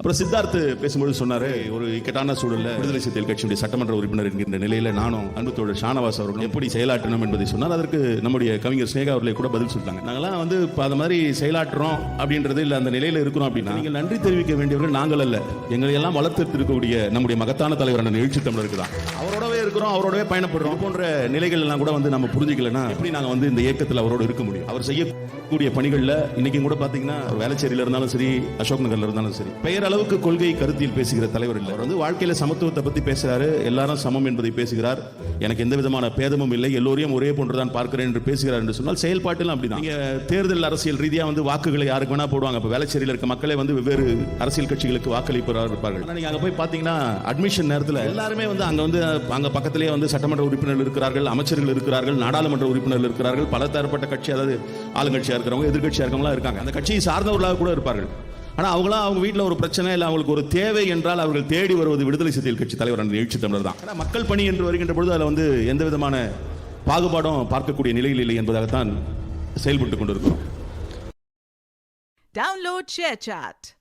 அப்புறம் சித்தார்த்து பேசும்போது சொன்னாரு ஒரு இக்கட்டான சூழல்ல விடுதலை சிறுத்தைகள் கட்சியுடைய சட்டமன்ற உறுப்பினர் என்கின்ற நிலையில நானும் அன்பு தோழர் ஷானவாஸ் அவர்கள் எப்படி செயலாற்றணும் என்பதை சொன்னார். அதற்கு நம்முடைய கவிஞர் ஸ்னேகா அவர்களை கூட பதில் சொல்லிட்டாங்க. நாங்களாம் வந்து இப்போ அது மாதிரி செயலாற்றுறோம் அப்படின்றது இல்ல அந்த நிலையில இருக்கிறோம் அப்படின்னா நீங்கள் நன்றி தெரிவிக்க வேண்டியவர்கள் நாங்கள் அல்ல. எங்களை எல்லாம் வளர்த்தெடுத்திருக்கக்கூடிய நம்முடைய மகத்தான தலைவரான அந்த எழுச்சி தமிழருக்கு தான். அவரோட இருக்கிறோம் அவரோடவே பயணப்படுறோம். போன்ற நிலைகள் எல்லாம் கூட வந்து நம்ம புரிஞ்சுக்கலன்னா எப்படி நாங்க வந்து இந்த இயக்கத்தில் அவரோட இருக்க முடியும்? அவர் செய்யக்கூடிய பணிகள்ல இன்னைக்கும் கூட பாத்தீங்கன்னா வேளச்சேரியில இருந்தாலும் சரி அசோக் நகர்ல இருந்தாலும் சரி பெயர் அளவுக்கு கொள்கை கருத்தியில் பேசுகிற தலைவர் இல்லை. அவர் வந்து வாழ்க்கையில சமத்துவத்தை பத்தி பேசுறாரு எல்லாரும் சமம் என்பதை பேசுகிறார். எனக்கு எந்த விதமான பேதமும் இல்லை எல்லோரையும் ஒரே போன்றுதான் பார்க்கிறேன் என்று பேசுகிறார் என்று சொன்னால் செயல்பாட்டிலும் அப்படிதான். நீங்க தேர்தல் அரசியல் ரீதியா வந்து வாக்குகளை யாருக்கு வேணா போடுவாங்க. இப்ப வேளச்சேரியில இருக்க மக்களே வந்து வெவ்வேறு அரசியல் கட்சிகளுக்கு வாக்களிப்பவராக இருப்பார்கள் ஆனா நீங்க அங்க போய் பாத்தீங்கன்னா அட்மிஷன் நேரத்துல எல்லாருமே வந்து அங்க வந்து அங்க பக்கத்திலேயே வந்து சட்டமன்ற உறுப்பினர்கள் இருக்கிறார்கள் அமைச்சர்கள் இருக்கிறார்கள் நாடாளுமன்ற உறுப்பினர்கள் இருக்கிறார்கள். பல தரப்பட்ட கட்சி அதாவது ஆளுங்கட்சியாக இருக்கிறவங்க எதிர்கட்சியாக இருக்கவங்களா இருக்காங்க. அந்த கட்சியை சார்ந்தவர்களாக கூட இருப்பார்கள். ஆனா அவங்களாம் அவங்க வீட்டில் ஒரு பிரச்சனை இல்லை அவங்களுக்கு ஒரு தேவை என்றால் அவர்கள் தேடி வருவது விடுதலை சிறுத்தைகள் கட்சி தலைவர் அந்த எழுச்சி தமிழர் தான். ஆனால் மக்கள் பணி என்று வருகின்ற பொழுது அதில் வந்து எந்த விதமான பாகுபாடும் பார்க்கக்கூடிய நிலையில் இல்லை என்பதாகத்தான் செயல்பட்டு கொண்டிருக்கிறோம். Download ShareChat.